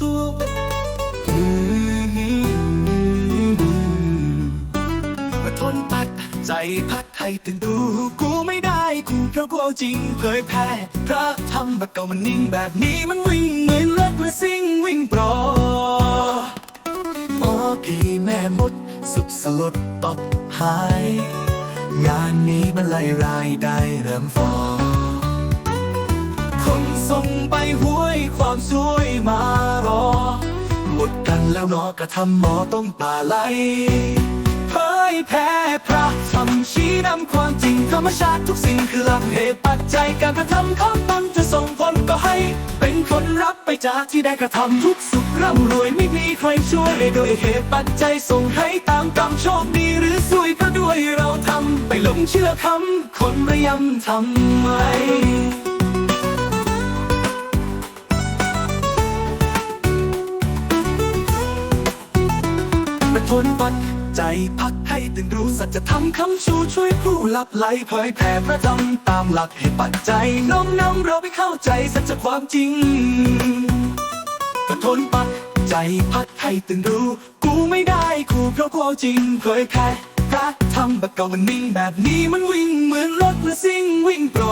ตัวทนปัดใจพัดให้ตื่นดู กูไม่ได้กูเพราะกูเอาจริงเผยแพ้พระทำแบบเก่ามันนิ่งแบบนี้มันวิ่งเหมือนรถมาซิ่งวิ่งปรโอ้พี่แม่มดสุดสลดตบหาย งานนี้มันไล่รายได้เริ่มฟอ คนส่งไปห้วยความสวยมารอ หมดกันแล้วเนาะกระทำหมอต้องป่าไหลเผยแพ้พระทำชี้นำความจริงธรรมชาติทุกสิ่งคือหลักเหตุปัจจัยการกระทำของตนจะส่งผลก็ให้ เป็นคนรับไปจากที่ได้กระทำทุกสุขร่ำรวยไม่มีใครช่วยโดยเหตุปัจจัยส่งให้ตามกรรมโชคดีหรือซวยก็ด้วยเราทำไปหลงเชื่อคำคนระยำทำไม ทนปัดใจพักให้ตื่นรู้สัจธรรมคำชูช่วยผู้หลับไหลเผยแผ่พระธรรมตามหลักเหตุปัจจัยน้อมนำเราไปเข้าใจสัจความจริงเป็ทนปัดใจพักให้ตื่นรู้ กูไม่ได้กูเพราะกูเอาจริงเผยแผ่พระธรรมแบบเก่ามันนิ่งแบบนี้มันวิ่งเหมือนรถและซิ่งวิ่งโปร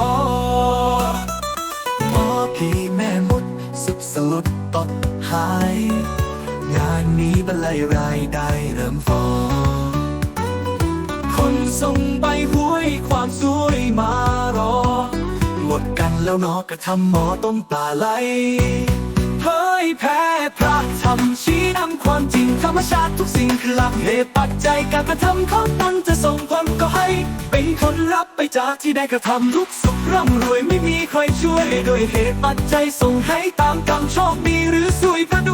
พ่อพี่แม่มดสุดสลดตดหายานนี้บรรลัยรายได้เริ่มฟองคนส่งใบห้วยความสวยมารอหมดกันแล้วนาะกระทำหมอต้มปลาไหลเผยแพ้พระธรรมชี้นำความจริงธรรมชาติทุกสิ่งคือหลักเหตุปัจจัยการกระทำของตนจะส่งผลก็ให้ เป็นคนรับไปจากที่ได้กระทำทุกสุขร่ำรวยไม่มีใครช่วย โดยเหตุปัจจัยส่งให้ตามกรรมโชคดีหรือซวยก็ด้วยเราทำไปหล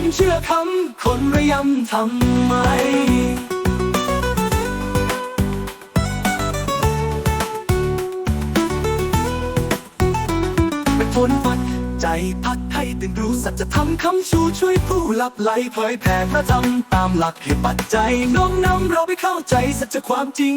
งเชื่อคำคนระยำทำไม เป็นฝนฟัดใจพักให้ตื่นรู้สัจธรรมคำชูช่วยผู้หลับไหลเผยแผ่พระธรรมตามหลักเหตุปัจจัยน้อมนำเราไปเข้าใจสัจความจริง